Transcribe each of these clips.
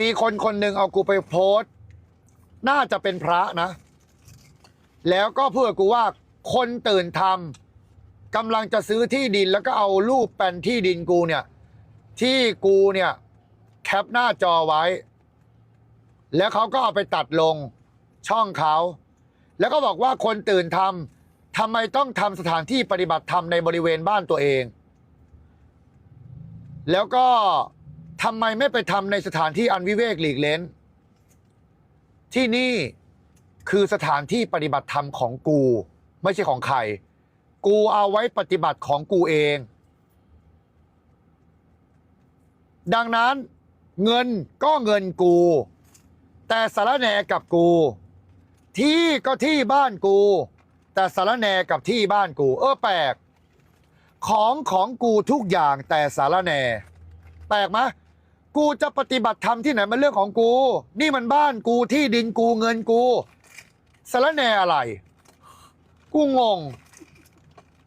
มีคนคนหนึ่งเอากูไปโพสต์น่าจะเป็นพระนะ แล้วก็เพื่อกูว่าคนตื่นทำกำลังจะซื้อที่ดินแล้วก็เอารูปแปลนที่ดินกูเนี่ย ที่กูเนี่ยแคปหน้าจอไว้ แล้วเขาก็เอาไปตัดลงช่องเขาแล้วก็บอกว่าคนตื่นทำทำไมต้องทำสถานที่ปฏิบัติธรรมในบริเวณบ้านตัวเอง แล้วก็ ทำไมไม่ไปทำในสถานที่อันวิเวกหลีกเล้น ที่นี่คือสถานที่ปฏิบัติธรรมของกู ไม่ใช่ของใคร กูเอาไว้ปฏิบัติของกูเอง ดังนั้นเงินก็เงินกู แต่สารแหนกับกู ที่ก็ที่บ้านกู แต่สารแหนกับที่บ้านกู เออแปลก ของของกูทุกอย่างแต่สารแหนแปลกไหม กูจะปฏิบัติธรรมที่ไหนมันเรื่องของกู นี่มันบ้านกูที่ดินกูเงินกูสารแนอะไร กูงง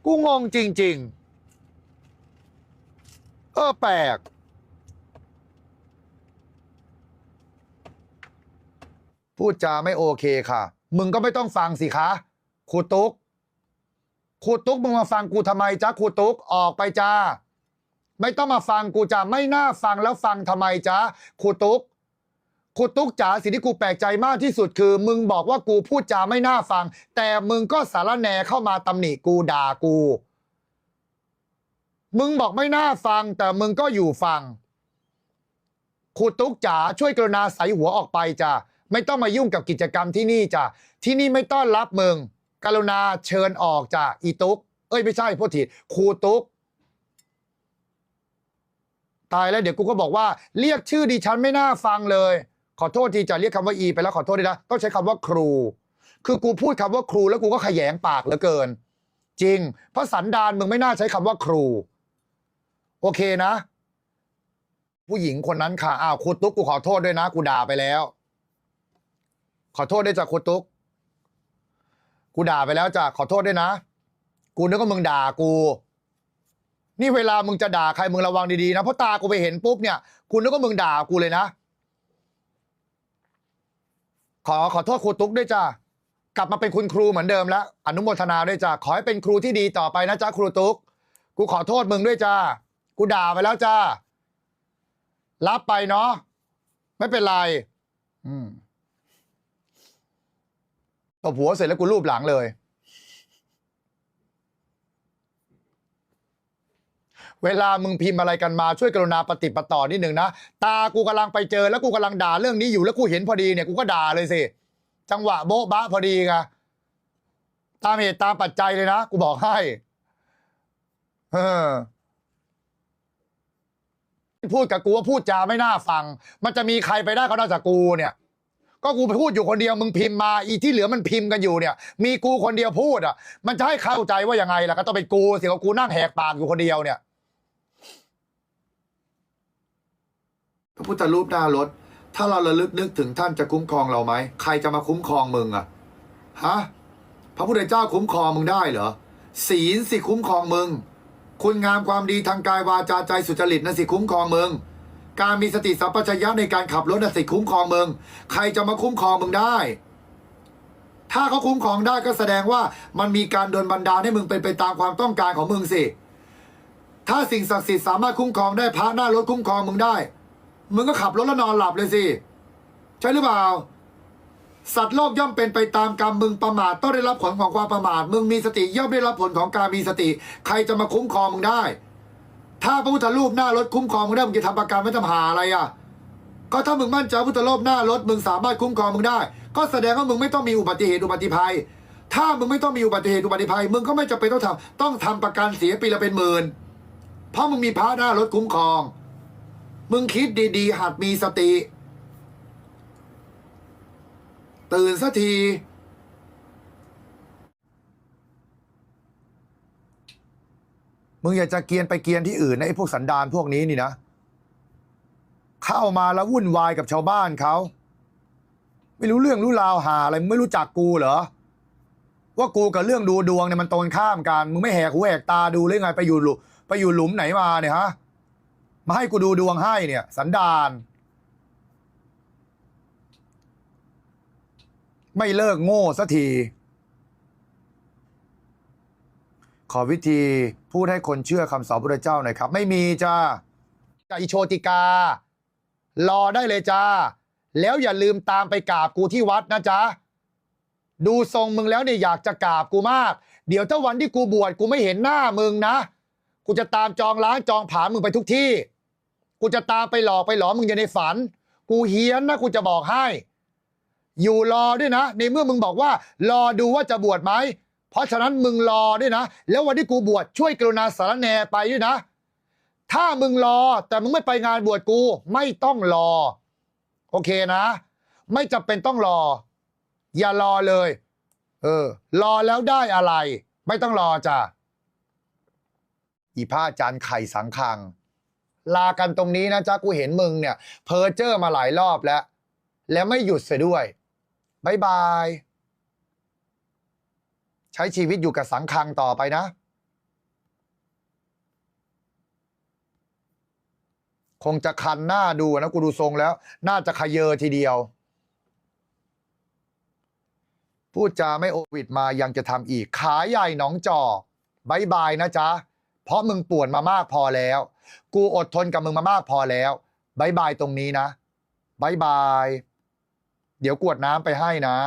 กูงงจริง ๆ เออแปลกพูดจาไม่โอเคค่ะ มึงก็ไม่ต้องฟังสิคะครูตุ๊กครูตุ๊กมึงมาฟังกูทำไมจ๊ะครูตุ๊กออกไปจ้า ไม่ต้องมาฟังกูจ้าไม่น่าฟังแล้วฟังทำไมจ๊ะครูตุ๊กครูตุ๊กจ๋าสิ่งที่กูแปลกใจมากที่สุดคือ มึงบอกว่ากูพูดจาไม่น่าฟัง แต่มึงก็สารแหนเข้ามาตำหนิกูด่ากู มึงบอกไม่น่าฟัง แต่มึงก็อยู่ฟังครูตุ๊กจ๋าช่วยกรุณาใส่หัวออกไปจ้ะไม่ต้องมายุ่งกับกิจกรรมที่นี่จ้ะที่นี่ไม่ต้อนรับมึงกรุณาเชิญออกจ้ะอีตุ๊กเอ้ยไม่ใช่พูดผิดครูตุ๊ก ตายแล้วเดี๋ยวกูก็บอกว่าเรียกชื่อดิฉันไม่น่าฟังเลย ขอโทษทีจะเรียกคำว่าอีไปแล้วขอโทษด้วยนะต้องใช้คำว่าครู คือกูพูดคำว่าครูแล้วกูก็ขยงปากเหลือเกิน จริง เพราะสันดานมึงไม่น่าใช้คำว่าครู โอเคนะ ผู้หญิงคนนั้นค่ะอ้าวครูตุ๊กกูขอโทษด้วยนะ กูด่าไปแล้ว ขอโทษด้วยจ้ะครูตุ๊กกูด่าไปแล้วจ้ะขอโทษด้วยนะ กูนึกว่ามึงด่ากู นี่เวลามึงจะด่าใครมึงระวังดีๆนะเพราะตากูไปเห็นปุ๊บเนี่ยกูนึกว่ามึงด่ากูเลยนะ ขอขอโทษครูตุ๊กด้วยจ้ากลับมาเป็นคุณครูเหมือนเดิมแล้ว อนุโมทนาด้วยจ้าขอให้เป็นครูที่ดีต่อไปนะจ้าครูตุ๊กกูขอโทษมึงด้วยจ้ากูด่าไปแล้วจ้ารับไปเนาะไม่เป็นไร อืมตบหัวเสร็จแล้วกูรูปหลังเลย เวลามึงพิมพ์อะไรกันมาช่วยกรุณาปฏิปต่อนิดหนึ่งนะ ตากูกำลังไปเจอแล้วกูกำลังด่าเรื่องนี้อยู่แล้วกูเห็นพอดีเนี่ยกูก็ด่าเลยสิ จังหวะโบ๊ะบะพอดีไงตามเหตุตามปัจจัยเลยนะ กูบอกให้เออพูดกับกูว่าพูดจาไม่น่าฟัง มันจะมีใครไปได้ก็นอกจากกูเนี่ย ก็กูไปพูดอยู่คนเดียวมึงพิมพ์มาอีที่เหลือมันพิมพ์กันอยู่เนี่ย มีกูคนเดียวพูดอะ มันจะให้เข้าใจว่ายังไงล่ะก็ต้องเป็นกูสิว่ากูนั่งแหกปากอยู่คนเดียวเนี่ย ระพุทธรูปหน้ารถ ถ้าเราระลึกนึกถึงท่านจะคุ้มครองเราไหม ใครจะมาคุ้มครองมึงอะฮะพระพุทธเจ้าคุ้มครองมึงได้เหรอศีลสิคุ้มครองมึง คุณงามความดีทางกายวาจาใจสุจริตนะสิคุ้มครองมึง การมีสติสัมปชัญญะในการขับรถนะสิคุ้มครองมึง ใครจะมาคุ้มครองมึงได้ ถ้าเขาคุ้มครองได้ก็แสดงว่ามันมีการโดนบันดาลให้มึงเป็นไปตามความต้องการของมึงสิ ถ้าสิ่งศักดิ์สิทธิ์สามารถคุ้มครองได้พระหน้ารถคุ้มครองมึงได้ มึงก็ขับรถแล้วนอนหลับเลยสิ ใช่หรือเปล่า สัตว์โลกย่อมเป็นไปตามกรรมมึงประมาทต้องได้รับผลของความประมาท มึงมีสติย่อมได้รับผลของการมีสติ ใครจะมาคุ้มครองมึงได้ ถ้าพระพุทธรูปหน้ารถคุ้มครองมึงได้มึงจะทำประกันไม่ทำหาอะไรอะ ก็ถ้ามึงมั่นใจพุทธรูปหน้ารถมึงสามารถคุ้มครองมึงได้ ก็แสดงว่ามึงไม่ต้องมีอุบัติเหตุอุบัติภัย ถ้ามึงไม่ต้องมีอุบัติเหตุอุบัติภัย มึงก็ไม่จำเป็นต้องทำต้องทำประกันเสียปีละเป็นหมื่นเพราะมึงมีพระหน้ารถคุ้มครอง มึงคิดดีๆ หัดมีสติ ตื่นสักทีมึงอยากจะเกียนไปเกียนที่อื่นนะไอ้พวกสันดานพวกนี้นี่นะ เข้ามาแล้ววุ่นวายกับชาวบ้านเขา ไม่รู้เรื่องรู้ราวหาอะไรมึงไม่รู้จักกูเหรอ ว่ากูกับเรื่องดูดวงเนี่ยมันตรงข้ามกัน มึงไม่แหกหูแหกตาดูเลยไงไปอยู่หลุไปอยู่หลุมไหนมาเนี่ยฮะ มาให้กูดูดวงให้เนี่ย สันดานไม่เลิกโง่สักที ขอวิธีพูดให้คนเชื่อคำสอนพระเจ้าหน่อยครับ ไม่มีจ้าจอิโชติกา รอได้เลยจ้า แล้วอย่าลืมตามไปกราบกูที่วัดนะจ๊ะ ดูทรงมึงแล้วเนี่ยอยากจะกราบกูมาก เดี๋ยวถ้าวันที่กูบวชกูไม่เห็นหน้ามึงนะ กูจะตามจองล้างจองผลาญมึงไปทุกที่ กูจะตามไปหลอกไปหลอมมึงอยู่ในฝัน กูเฮี้ยนนะกูจะบอกให้ อยู่รอด้วยนะ ในเมื่อมึงบอกว่า รอดูว่าจะบวชไหมเพราะฉะนั้นมึงรอด้วยนะ แล้ววันที่กูบวชช่วยกรุณาสารแนไปด้วยนะ ถ้ามึงรอแต่มึงไม่ไปงานบวชกู ไม่ต้องรอ โอเคนะ ไม่จำเป็นต้องรอ อย่ารอเลย เออ รอแล้วได้อะไร ไม่ต้องรอจ้ะ อีผ้าจานไข่สังคัง ลากันตรงนี้นะจ๊ะกูเห็นมึงเนี่ย เพอเจอร์มาหลายรอบแล้ว แล้วไม่หยุดเสียด้วยบายบาย ใช้ชีวิตอยู่กับสังคังต่อไปนะ คงจะคันหน้าดูนะกูดูทรงแล้ว น่าจะขยเยอทีเดียว พูดจาไม่โอวิดมายังจะทำอีก ขาใหญ่หนองจอกบายบายนะจ๊ะ เพราะมึงป่วนมามากพอแล้ว กูอดทนกับมึงมามากพอแล้วบายบายตรงนี้นะบายบาย เดี๋ยวกวดน้ำไปให้นะ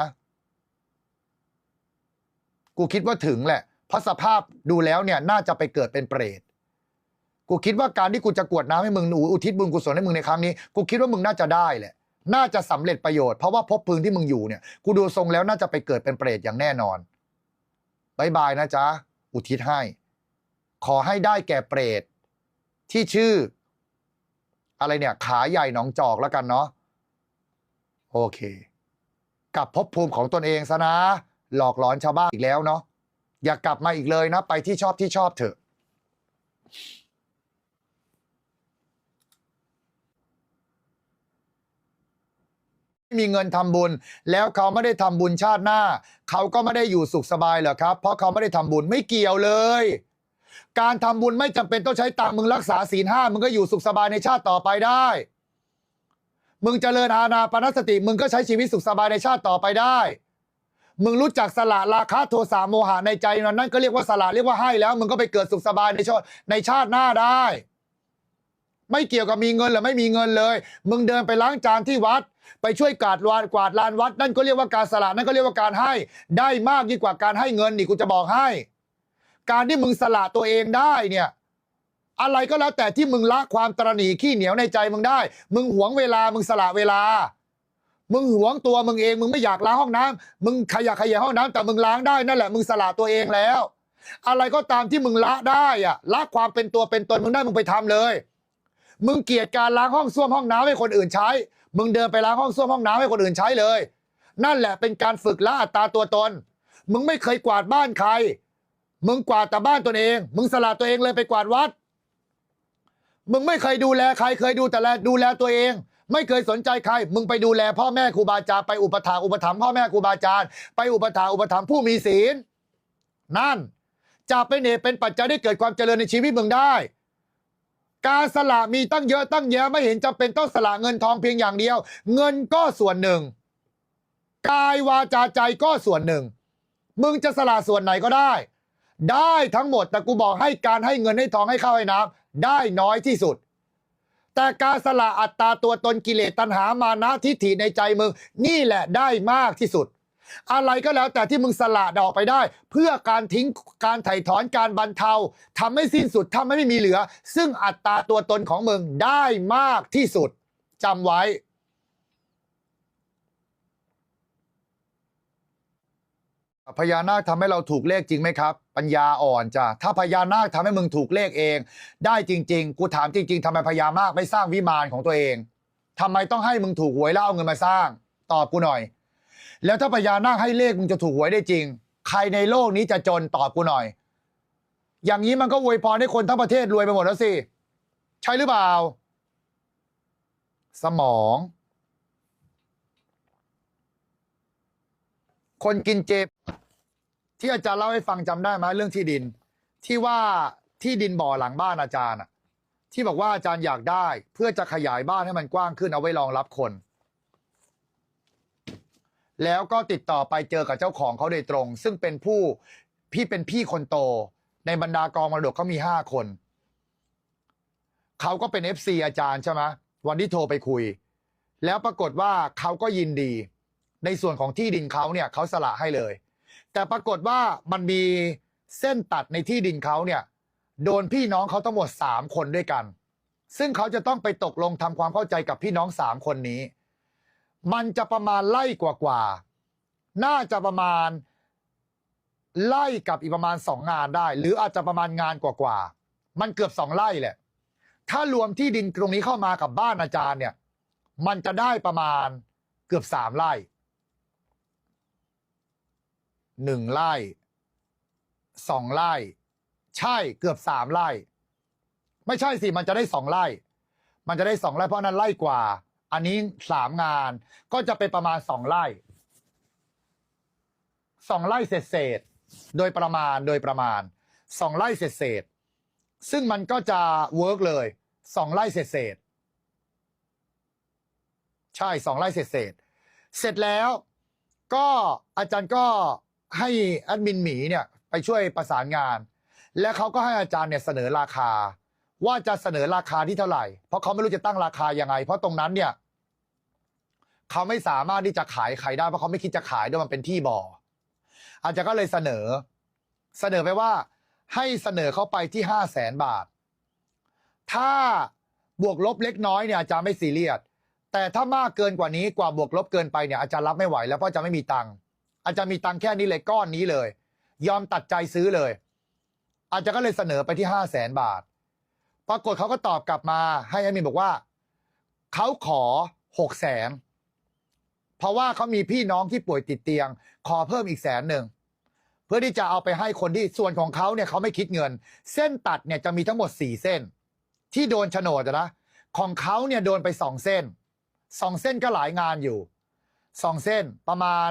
กูคิดว่าถึงแหละ เพราะสภาพดูแล้วเนี่ย น่าจะไปเกิดเป็นเปรต กูคิดว่าการที่กูจะกวดน้ำให้มึงอุทิศบุญกุศลให้มึงในครั้งนี้ กูคิดว่ามึงน่าจะได้แหละ น่าจะสำเร็จประโยชน์ เพราะว่าภพพึงที่มึงอยู่เนี่ย กูดูทรงแล้วน่าจะไปเกิดเป็นเปรตอย่างแน่นอนบายบายนะจ๊ะ อุทิศให้ ขอให้ได้แก่เปรตที่ชื่อ อะไรเนี่ย ขาใหญ่หนองจอกแล้วกันเนาะโอเค กลับภพภูมิของตนเองซะนะ หลอกหลอนชาวบ้านอีกแล้วเนาะอย่ากลับมาอีกเลยนะ ไปที่ชอบที่ชอบเถอะม่มีเงินทำบุญ แล้วเขาไม่ได้ทำบุญชาติหน้า เขาก็ไม่ได้อยู่สุขสบายเหรอครับ เพราะเขาไม่ได้ทำบุญไม่เกี่ยวเลย การทำบุญไม่จำเป็นต้องใช้ตังค์มึงรักษาศีลห้ามึงก็อยู่สุขสบายในชาติต่อไปได้ มึงเจริญอาณาปณสติ มึงก็ใช้ชีวิตสุขสบายในชาติต่อไปได้ มึงรู้จักสละราคะโทสะโมหะในใจนั้นนั่นก็เรียกว่าสละเรียกว่าให้แล้ว มึงก็ไปเกิดสุขสบายในชาติในชาติหน้าได้ ไม่เกี่ยวกับมีเงินหรือไม่มีเงินเลย มึงเดินไปล้างจานที่วัด ไปช่วยกวาดลานกวาดลานวัด นั่นก็เรียกว่าการสละนั่นก็เรียกว่าการให้ ได้มากยิ่งกว่าการให้เงินนี่กูจะบอกให้ การที่มึงสละตัวเองได้เนี่ยอะไรก็แล้วแต่ที่มึงละความตรณีขี้เหนียวในใจมึงได้ มึงหวงเวลามึงสละเวลา มึงหวงตัวมึงเอง มึงไม่อยากล้างห้องน้ำมึงขยะขยะห้องน้ำแต่มึงล้างได้นั่นแหละมึงสละตัวเองแล้ว อะไรก็ตามที่มึงละได้อะละความเป็นตัวเป็นตนมึงได้มึงไปทำเลย มึงเกลียดการล้างห้องส้วมห้องน้ำให้คนอื่นใช้ มึงเดินไปล้างห้องส้วมห้องน้ำให้คนอื่นใช้เลย นั่นแหละเป็นการฝึกละอัตราตัวตน มึงไม่เคยกวาดบ้านใคร มึงกวาดแต่บ้านตนเอง มึงสละตัวเองเลยไปกวาดวัด มึงไม่เคยดูแลใครเคยดูแต่แลดูแลตัวเอง ไม่เคยสนใจใคร มึงไปดูแลพ่อแม่ครูบาอาจารย์ไปอุปถาอุปถัมภ์พ่อแม่ครูบาอาจารย์ไปอุปถาอุปถัมภ์ผู้มีศีล นั่นจะเป็นเหตุเป็นปัจจัยได้เกิดความเจริญในชีวิตมึงได้ การสละมีตั้งเยอะตั้งแยะไม่เห็นจำเป็นต้องสละเงินทองเพียงอย่างเดียว เงินก็ส่วนหนึ่ง กายวาจาใจก็ส่วนหนึ่ง มึงจะสละส่วนไหนก็ได้ ได้ทั้งหมดแต่กูบอกให้การให้เงินให้ทองให้ข้าวให้น้ำได้น้อยที่สุด แต่การสละอัตตาตัวตนกิเลสตัณหามานะทิฏฐิในใจมึง นี่แหละได้มากที่สุด อะไรก็แล้วแต่ที่มึงสละดอกไปได้ เพื่อการทิ้งการไถ่ถอนการบรรเทาทำให้สิ้นสุดทำให้ไม่มีเหลือ ซึ่งอัตตาตัวตนของมึงได้มากที่สุดจำไว้ พญานาคทำให้เราถูกเลขจริงไหมครับ ปัญญาอ่อนจ้ะถ้าพญานาคทำให้มึงถูกเลขเอง ได้จริง ๆ กูถามจริง ๆทำไมพญานาคไม่สร้างวิมานของตัวเองทำไมต้องให้มึงถูกหวยแล้วเอาเงินมาสร้าง ตอบกูหน่อย แล้วถ้าพญานาคให้เลขมึงจะถูกหวยได้จริง ใครในโลกนี้จะจนตอบกูหน่อย อย่างนี้มันก็อวยพรให้คนทั้งประเทศรวยไปหมดแล้วสิใช่หรือเปล่า สมอง คนกินเจ ที่อาจารย์เล่าให้ฟังจำได้ไหมเรื่องที่ดิน ที่ว่าที่ดินบ่อหลังบ้านอาจารย์อะที่บอกว่าอาจารย์อยากได้ เพื่อจะขยายบ้านให้มันกว้างขึ้นเอาไว้รองรับคน แล้วก็ติดต่อไปเจอกับเจ้าของเขาโดยตรง ซึ่งเป็นผู้พี่เป็นพี่คนโต ในบรรดากองมรดกเขามีห้าคนเขาก็เป็น FC อาจารย์ใช่ไหมวันที่โทรไปคุย แล้วปรากฏว่าเขาก็ยินดี ในส่วนของที่ดินเขาเนี่ยเขาสละให้เลย แต่ปรากฏว่ามันมีเส้นตัดในที่ดินเขาเนี่ย โดนพี่น้องเขาทั้งหมดสามคนด้วยกัน ซึ่งเขาจะต้องไปตกลงทำความเข้าใจกับพี่น้องสามคนนี้ มันจะประมาณไล่กว่าๆน่าจะประมาณไล่กับอีกประมาณสองงานได้ หรืออาจจะประมาณงานกว่าๆมันเกือบสองไร่แหละ ถ้ารวมที่ดินตรงนี้เข้ามากับบ้านอาจารย์เนี่ย มันจะได้ประมาณเกือบสามไร่ หนึ่งไร่สองไร่ใช่เกือบสามไร่ไม่ใช่สิมันจะได้สองไร่มันจะได้สองไร่เพราะนั้นไร่กว่า อันนี้สามงานก็จะเป็นประมาณสองไร่สองไร่เศษเศษโดยประมาณโดยประมาณสองไร่เศษเศษซึ่งมันก็จะเวิร์กเลยสองไร่เศษเศษใช่สองไร่เศษเศษเสร็จแล้ว ก็อาจารย์ก็ ให้แอดมินหมีเนี่ยไปช่วยประสานงาน และเขาก็ให้อาจารย์เนี่ยเสนอราคา ว่าจะเสนอราคาที่เท่าไหร่ เพราะเขาไม่รู้จะตั้งราคายังไง เพราะตรงนั้นเนี่ยเขาไม่สามารถที่จะขายใครได้เพราะเขาไม่คิดจะขายด้วยมันเป็นที่บ่อ อาจารย์ก็เลยเสนอ เสนอไปว่า ให้เสนอเข้าไปที่ห้าแสนบาท ถ้าบวกลบเล็กน้อยเนี่ยอาจารย์ไม่ซีเรียสแต่ถ้ามากเกินกว่านี้กว่าบวกลบเกินไปเนี่ยอาจารย์รับไม่ไหวแล้วเพราะจารย์ไม่มีตังค์ อาจารย์มีตังแค่นี้เลยก้อนนี้เลย ยอมตัดใจซื้อเลย อาจารย์ก็เลยเสนอไปที่ห้าแสนบาท ปรากฏเขาก็ตอบกลับมาให้แอดมินบอกว่าเขาขอหกแสนเพราะว่าเขามีพี่น้องที่ป่วยติดเตียง ขอเพิ่มอีกแสนหนึ่งเพื่อที่จะเอาไปให้คนที่ส่วนของเขาเนี่ยเขาไม่คิดเงิน เส้นตัดเนี่ยจะมีทั้งหมดสี่เส้น ที่โดนโฉนดนะของเขาเนี่ยโดนไปสองเส้นสองเส้นก็หลายงานอยู่สองเส้นประมาณ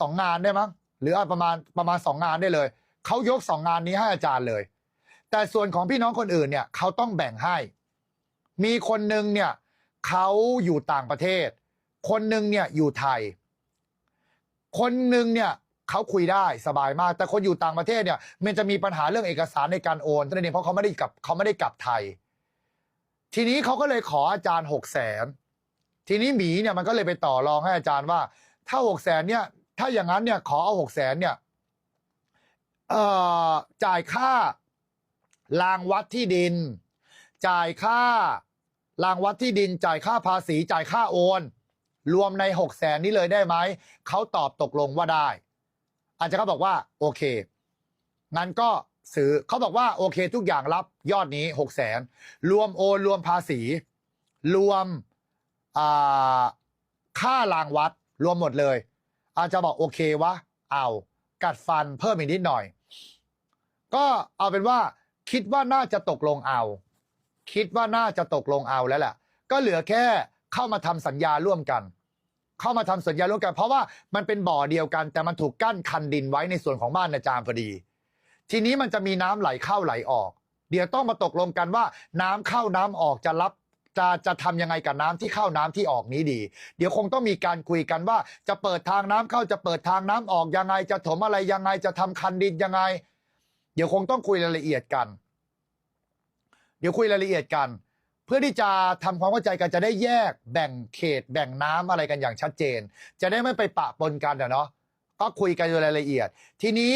สองงานได้มั้งหรือประมาณประมาณสองงานได้เลยเขายกสองงานนี้ให้อาจารย์เลย แต่ส่วนของพี่น้องคนอื่นเนี่ยเขาต้องแบ่งให้ มีคนหนึ่งเนี่ยเขาอยู่ต่างประเทศ คนหนึ่งเนี่ยอยู่ไทย คนหนึ่งเนี่ยเขาคุยได้สบายมาก แต่คนอยู่ต่างประเทศเนี่ยมันจะมีปัญหาเรื่องเอกสารในการโอนนั้นเองเพราะเขาไม่ได้กลับเขาไม่ได้กลับไทย ทีนี้เขาก็เลยขออาจารย์หกแสนทีนี้หมีเนี่ยมันก็เลยไปต่อรองให้อาจารย์ว่า ถ้าหกแสนเนี่ย ถ้าอย่างนั้นเนี่ยขอเอาหกแสนเนี่ยเอ่อจ่ายค่ารางวัดที่ดิน จ่ายค่ารางวัดที่ดิน จ่ายค่าภาษี จ่ายค่าโอน รวมในหกแสนนี้เลยได้ไหม เขาตอบตกลงว่าได้ อาจารย์ก็บอกว่า โอเค งั้นก็ซื้อเขาบอกว่าโอเคทุกอย่างรับยอดนี้หกแสนรวมโอนรวมภาษี รวมค่ารางวัดรวมหมดเลย อาจจะบอกโอเควะเอากัดฟันเพิ่มอีกนิดหน่อย ก็เอาเป็นว่า คิดว่าน่าจะตกลงเอา คิดว่าน่าจะตกลงเอาแล้วแหละก็เหลือแค่เข้ามาทำสัญญาร่วมกัน เข้ามาทำสัญญาร่วมกัน เพราะว่ามันเป็นบ่อเดียวกัน แต่มันถูกกั้นคันดินไว้ในส่วนของบ้านอาจารย์พอดี ทีนี้มันจะมีน้ำไหลเข้าไหลออก เดี๋ยวต้องมาตกลงกันว่า น้ำเข้าน้ำออกจะรับ จะจะทำยังไงกับน้ำที่เข้าน้ำที่ออกนี้ดี เดี๋ยวคงต้องมีการคุยกันว่า จะเปิดทางน้ำเข้าจะเปิดทางน้ำออกยังไง จะถมอะไรยังไงจะทำคันดินยังไง เดี๋ยวคงต้องคุยรายละเอียดกัน เดี๋ยวคุยรายละเอียดกัน เพื่อที่จะทำความเข้าใจกันจะได้แยกแบ่งเขต แบ่งน้ำอะไรกันอย่างชัดเจน จะได้ไม่ไปปะปนกันเนาะก็คุยกันโดยรายละเอียด ทีนี้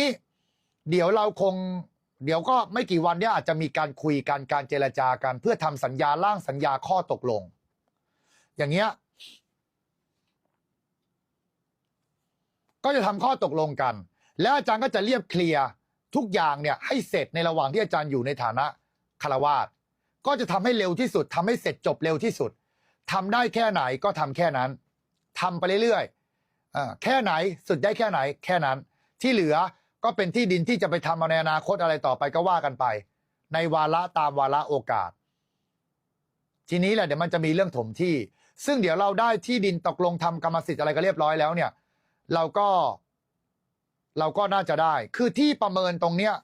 เดี๋ยวเราคง เดี๋ยวก็ไม่กี่วันเนี้ยอาจจะมีการคุยกันการเจรจากันเพื่อทำสัญญาร่างสัญญาข้อตกลง อย่างเงี้ยก็จะทำข้อตกลงกัน แล้วอาจารย์ก็จะเรียบเคลียร์ทุกอย่างเนี่ยให้เสร็จในระหว่างที่อาจารย์อยู่ในฐานะคารวาสก็จะทำให้เร็วที่สุดทำให้เสร็จจบเร็วที่สุดทำได้แค่ไหนก็ทำแค่นั้นทำไปเรื่อยๆอแค่ไหนสุดได้แค่ไหน แค่นั้นที่เหลือ ก็เป็นที่ดินที่จะไปทำเอาในอนาคตอะไรต่อไปก็ว่ากันไป ในวาระตามวาระโอกาส ทีนี้แหละเดี๋ยวมันจะมีเรื่องถมที่ ซึ่งเดี๋ยวเราได้ที่ดินตกลงทำกรรมสิทธิ์อะไรก็เรียบร้อยแล้วเนี่ย เราก็ เราก็น่าจะได้ คือที่ประเมินตรงเนี้ย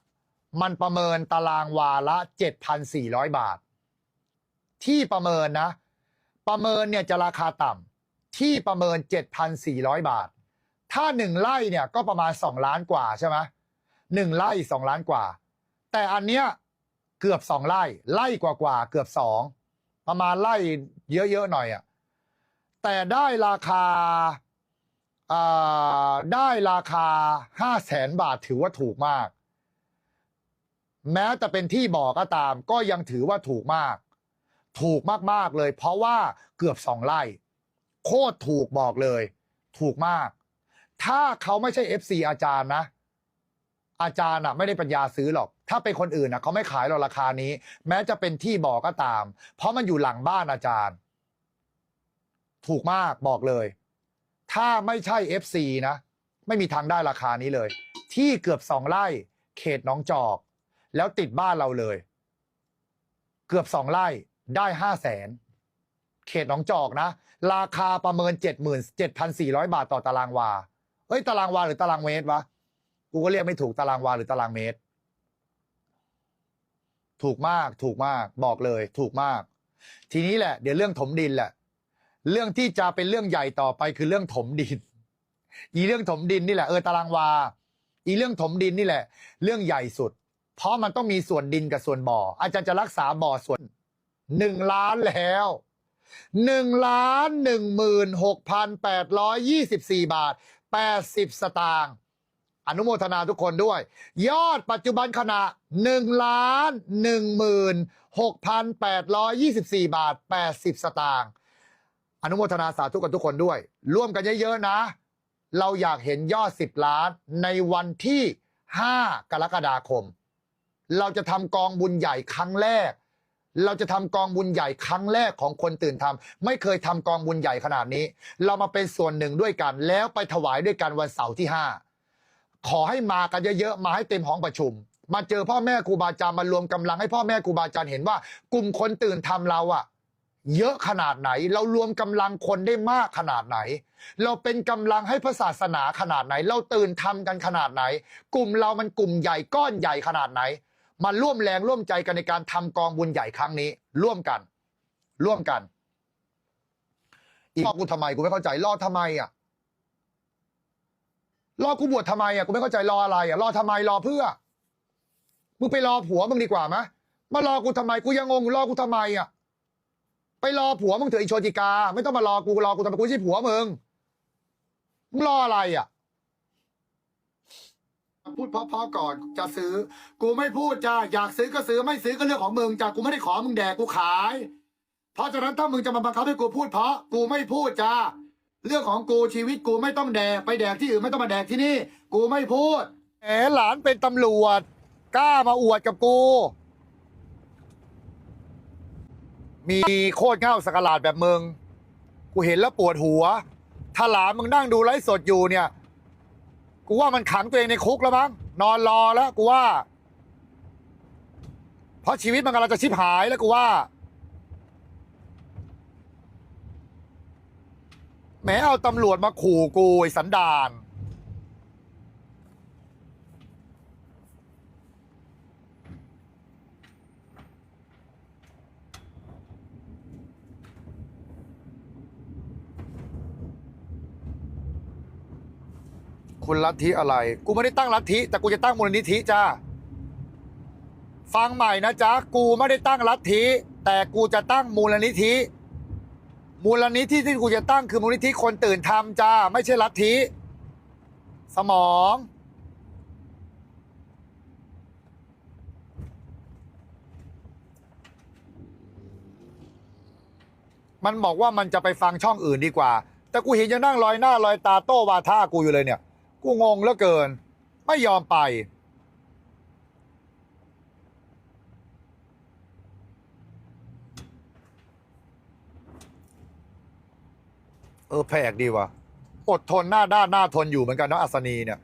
มันประเมินตารางวาละ7,400 บาท ที่ประเมินนะ ประเมินเนี่ยจะราคาต่ำที่ประเมิน 7,400 บาท ถ้าหนึ่งไร่เนี่ยก็ประมาณสองล้านกว่าใช่ไหมหนึ่งไร่สองล้านกว่า แต่อันเนี้ยเกือบสองไร่ไร่กว่ากว่าเกือบสองประมาณไร่เยอะๆหน่อยอะแต่ได้ราคาอ่าได้ราคาห้าแสนบาทถือว่าถูกมาก แม้จะเป็นที่บ่อก็ตาม ก็ยังถือว่าถูกมาก ถูกมากๆเลย เพราะว่าเกือบสองไร่ โคตรถูกบอกเลย ถูกมาก ถ้าเขาไม่ใช่ FC อาจารย์นะ อาจารย์อะไม่ได้ปัญญาซื้อหรอก ถ้าเป็นคนอื่นอะเขาไม่ขายเราราคานี้ แม้จะเป็นที่บ่อก็ตาม เพราะมันอยู่หลังบ้านอาจารย์ ถูกมากบอกเลย ถ้าไม่ใช่ FC นะ ไม่มีทางได้ราคานี้เลย ที่เกือบสองไร่ เขตหน้องจอก แล้วติดบ้านเราเลย เกือบสองไร่ได้ห้าแสนเขตหนองจอกนะ ราคาประเมินเจ็ดหมื่นเจ็ดพันสี่ร้อยบาทต่อตารางวา เอ้ยตารางวาหรือตารางเมตรวะกูก็เรียกไม่ถูกตารางวาหรือตารางเมตร ถูกมากถูกมาก บอกเลย ถูกมาก ทีนี้แหละ เดี๋ยวเรื่องถมดินแหละ เรื่องที่จะเป็นเรื่องใหญ่ต่อไปคือเรื่องถมดิน อีเรื่องถมดินนี่แหละเออตารางวา อีเรื่องถมดินนี่แหละ เรื่องใหญ่สุด เพราะมันต้องมีส่วนดินกับส่วนบ่อ อาจารย์จะรักษาบ่อส่วนหนึ่งล้านแล้วหนึ่งล้านหนึ่งหมื่นหกพันแปดร้อยยี่สิบสี่บาท แปดสิบสตางค์อนุโมทนาทุกคนด้วย ยอดปัจจุบันขณะหนึ่งล้านหนึ่งหมื่นหกพันแปดร้อยยี่สิบสี่บาทแปดสิบสตางค์อนุโมทนาสาธุกับทุกคนด้วย ร่วมกันเยอะๆนะ เราอยากเห็นยอดสิบล้านในวันที่ห้ากรกฎาคม เราจะทำกองบุญใหญ่ครั้งแรก เราจะทำกองบุญใหญ่ครั้งแรกของคนตื่นทำไม่เคยทำกองบุญใหญ่ขนาดนี้ เรามาเป็นส่วนหนึ่งด้วยกัน แล้วไปถวายด้วยกันวันเสาร์ที่ห้าขอให้มากันเยอะๆมาให้เต็มห้องประชุม มาเจอพ่อแม่ครูบาอาจารย์มารวมกำลังให้พ่อแม่ครูบาอาจารย์เห็นว่ากลุ่มคนตื่นทำเราอะเยอะขนาดไหน เรารวมกำลังคนได้มากขนาดไหน เราเป็นกำลังให้พระศาสนาขนาดไหน เราตื่นทำกันขนาดไหน กลุ่มเรามันกลุ่มใหญ่ก้อนใหญ่ขนาดไหน มาร่วมแรงร่วมใจกันในการทำกองบุญใหญ่ครั้งนี้ ร่วมกัน ร่วมกันอีกรอกูทำไมกูไม่เข้าใจรอทำไมอะรอกูบวชทำไมอะกูไม่เข้าใจรออะไรอะรอทำไมรอเพื่อมึงไปรอผัวมึงดีกว่าไหมมารอกูทำไมกูยังงงกูรอกูทำไมอะไปรอผัวมึงเถอะอีโชติกา ไม่ต้องมารอกูรอกูทำไมกูใช่ผัวมึงมึงรออะไรอะ พูดเพราะๆก่อนจะซื้อ กูไม่พูดจ้าอยากซื้อก็ซื้อไม่ซื้อก็เรื่องของมึงจ้ากูไม่ได้ขอมึงแดกกูขาย เพราะฉะนั้นถ้ามึงจะมาบังคับให้กูพูดเพราะกูไม่พูดจ้าเรื่องของกูชีวิตกูไม่ต้องแดกไปแดกที่อื่นไม่ต้องมาแดกที่นี่ กูไม่พูดแหมหลานเป็นตำรวจกล้ามาอวดกับกู มีโคตรเง่าสกลาดแบบมึง กูเห็นแล้วปวดหัว ถ้าหลานมึงนั่งดูไลฟ์สดอยู่เนี่ย กูว่ามันขังตัวเองในคุกแล้วมั้งนอนรอแล้วกูว่า เพราะชีวิตมันกำลังจะชิบหายแล้วกูว่าแม้เอาตำรวจมาขู่กูไอ้สันดาน คุณลัทธิอะไร กูไม่ได้ตั้งลัทธิแต่กูจะตั้งมูลนิธิจ้าฟังใหม่นะจ๊ะกูไม่ได้ตั้งลัทธิแต่กูจะตั้งมูลนิธิ มูลนิธิที่กูจะตั้งคือมูลนิธิคนตื่นทำจ้าไม่ใช่ลัทธิสมอง มันบอกว่ามันจะไปฟังช่องอื่นดีกว่า แต่กูเห็นยังนั่งลอยหน้าลอยตาโต้วาท่ากูอยู่เลยเนี่ย กูงงเหลือเกิน ไม่ยอมไป เออแปลกดีว่ะ อดทนหน้าด้านหน้าทนอยู่เหมือนกันเนาะอัศนีเนี่ย